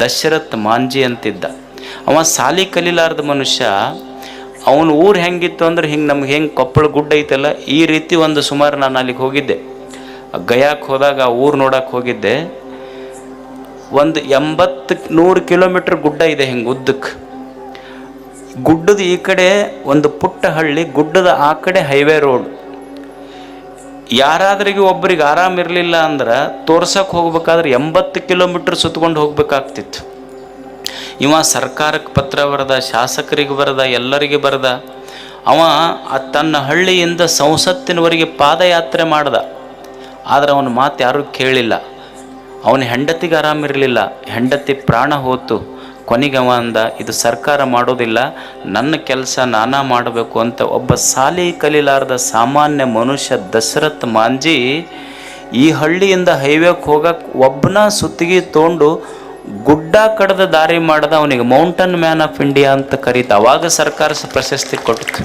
ದಶರಥ್ ಮಾಂಜಿ ಅಂತಿದ್ದ. ಅವ ಸಾಲಿ ಕಲೀಲಾರ್ದ ಮನುಷ್ಯ, ಅವನ ಊರು ಹೆಂಗಿತ್ತು ಅಂದ್ರೆ ಹಿಂಗೆ ನಮ್ಗೆ ಹೆಂಗೆ ಕೊಪ್ಪಳ ಗುಡ್ಡ ಐತಲ್ಲ, ಈ ರೀತಿ ಒಂದು ಸುಮಾರು ನಾನು ಅಲ್ಲಿಗೆ ಹೋಗಿದ್ದೆ. ಗಯಾಕ್ಕೆ ಹೋದಾಗ ಆ ಊರು ನೋಡಕ್ಕೆ ಹೋಗಿದ್ದೆ. ಒಂದು ಎಂಬತ್ತು ನೂರು ಕಿಲೋಮೀಟ್ರ್ ಗುಡ್ಡ ಇದೆ ಹಿಂಗೆ ಉದ್ದಕ್ಕೆ ಗುಡ್ಡದ ಈ ಕಡೆ ಒಂದು ಪುಟ್ಟ ಹಳ್ಳಿ, ಗುಡ್ಡದ ಆ ಕಡೆ ಹೈವೇ ರೋಡ್. ಯಾರಾದ್ರಿಗೆ ಒಬ್ಬರಿಗೆ ಆರಾಮ ಇರಲಿಲ್ಲ ಅಂದ್ರೆ ತೋರ್ಸಕ್ಕೆ ಹೋಗ್ಬೇಕಾದ್ರೆ ಎಂಬತ್ತು ಕಿಲೋಮೀಟ್ರ್ ಸುತ್ಕೊಂಡು ಹೋಗ್ಬೇಕಾಗ್ತಿತ್ತು. ಇವ ಸರ್ಕಾರಕ್ಕೆ ಪತ್ರ ಬರೆದ, ಶಾಸಕರಿಗೆ ಬರೆದ, ಎಲ್ಲರಿಗೆ ಬರೆದ, ಅವ ತನ್ನ ಹಳ್ಳಿಯಿಂದ ಸಂಸತ್ತಿನವರೆಗೆ ಪಾದಯಾತ್ರೆ ಮಾಡ್ದ. ಆದ್ರೆ ಅವನ ಮಾತು ಯಾರೂ ಕೇಳಿಲ್ಲ. ಅವನ ಹೆಂಡತಿಗೆ ಆರಾಮಿರಲಿಲ್ಲ ಹೆಂಡತಿ ಪ್ರಾಣ ಹೋತು. ಕೊನೆಗೆ ಅಂದ ಇದು ಸರ್ಕಾರ ಮಾಡೋದಿಲ್ಲ, ನನ್ನ ಕೆಲಸ ನಾನಾ ಮಾಡಬೇಕು ಅಂತ ಒಬ್ಬ ಸಾಲಿ ಕಲೀಲಾರದ ಸಾಮಾನ್ಯ ಮನುಷ್ಯ ದಶರಥ್ ಮಾಂಜಿ ಈ ಹಳ್ಳಿಯಿಂದ ಹೈವೇಗೆ ಹೋಗಕ್ಕೆ ಒಬ್ಬನ ಸುತ್ತಿಗೆ ತೊಗೊಂಡು ಗುಡ್ಡ ಕಡ್ದ ದಾರಿ ಮಾಡ್ದ ಅವನಿಗೆ ಮೌಂಟನ್ ಮ್ಯಾನ್ ಆಫ್ ಇಂಡಿಯಾ ಅಂತ ಕರೀತ. ಅವಾಗ ಸರ್ಕಾರ ಪ್ರಶಸ್ತಿ ಕೊಡ್ತು